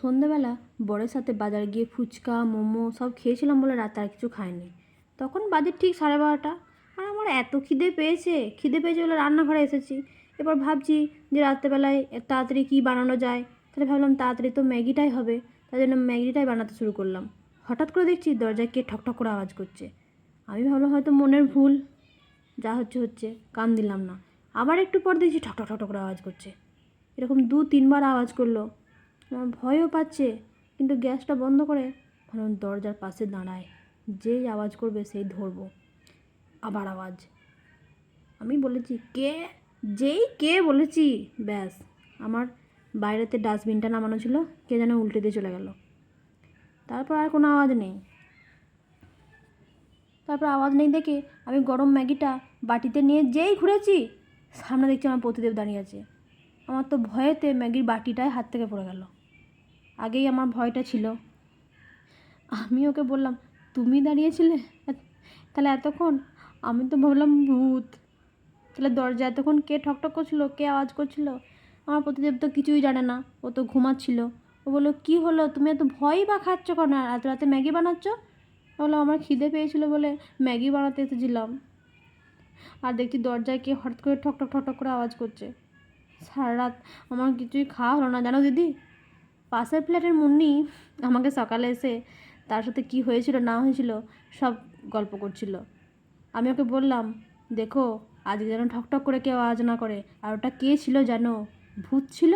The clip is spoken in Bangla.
সন্ধেবেলা বরের সাথে বাজারে গিয়ে ফুচকা, মোমো সব খেয়েছিলাম বলে রাতে আর কিছু খাইনি। তখন বাজে ঠিক সাড়ে বারোটা। আর আমার এত খিদে পেয়েছে। খিদে পেয়েছে বলে রান্নাঘরে এসেছি। এবার ভাবছি যে রাত্রেবেলায় তাড়াতাড়ি কী বানানো যায়? তাহলে ভাবলাম তাড়াতাড়ি তো ম্যাগিটাই হবে। তাই জন্য ম্যাগিটাই বানাতে শুরু করলাম। হঠাৎ করে দেখছি দরজায় কে ঠক ঠক করে আওয়াজ করছে। আমি ভাবলাম হয়তো মনের ভুল। যা হচ্ছে হচ্ছে, কান দিলাম না। আবার একটু পর দেখছি ঠক ঠক ঠক ঠক করে আওয়াজ করছে। এরকম দু তিনবার আওয়াজ করল। আমার ভয়ও পাচ্ছে। কিন্তু গ্যাসটা বন্ধ করে ভাবলাম দরজার পাশে দাঁড়ায়। যেই আওয়াজ করবে সেই ধরবো। আবার আওয়াজ। আমি বলেছি, কে? যেই কে বলেছি? ব্যাস। আমার বাইরেতে ডাস্টবিনটা নামানো ছিল। কে যেন উল্টে দিয়ে চলে গেল। তারপর আর কোনো আওয়াজ নেই। তারপর আওয়াজ নেই দেখে আমি গরম ম্যাগিটা বাটিতে নিয়ে যেই ঘুরেছি, সামনে দেখছি আমার প্রতিদেব দাঁড়িয়ে আছে। আমার তো ভয়েতে ম্যাগির বাটিটাই হাত থেকে পড়ে গেল। আগেই আমার ভয়টা ছিল। আমি ওকে বললাম, তুমি দাঁড়িয়েছিলে? তাহলে এতক্ষণ? আমি তো ভাবলাম, ভূত। তাহলে দরজা এতক্ষণ কে ঠকঠক করছিল, কে আওয়াজ করছিল? আমার প্রতিদেব তো কিছুই জানে না। ও তো ঘুমাচ্ছিল। ও বলল, কী হলো? তুমি এত ভয়ই বা খাচ্ছ কেন? এত রাতে ম্যাগি বানাচ্ছ? বলল, আমার খিদে পেয়েছিল বলে ম্যাগি বানাতে এসেছিলাম। আর দেখছি দরজায় কে হঠাৎ করে ঠকঠক ঠক ঠক ঠক করে আওয়াজ করছে। সারা রাত আমার কিছুই খাওয়া হলো না। জানো দিদি পাশের ফ্ল্যাটের মুন্নি আমাকে সকালে এসে তার সাথে কি হয়েছিল, না হয়েছিল সব গল্প করছিল। আমি ওকে বললাম, দেখো, আজকে যেন ঠকঠক করে কেউ আওয়াজ না করে। আর ওটা কে ছিল জানো ভূত ছিল?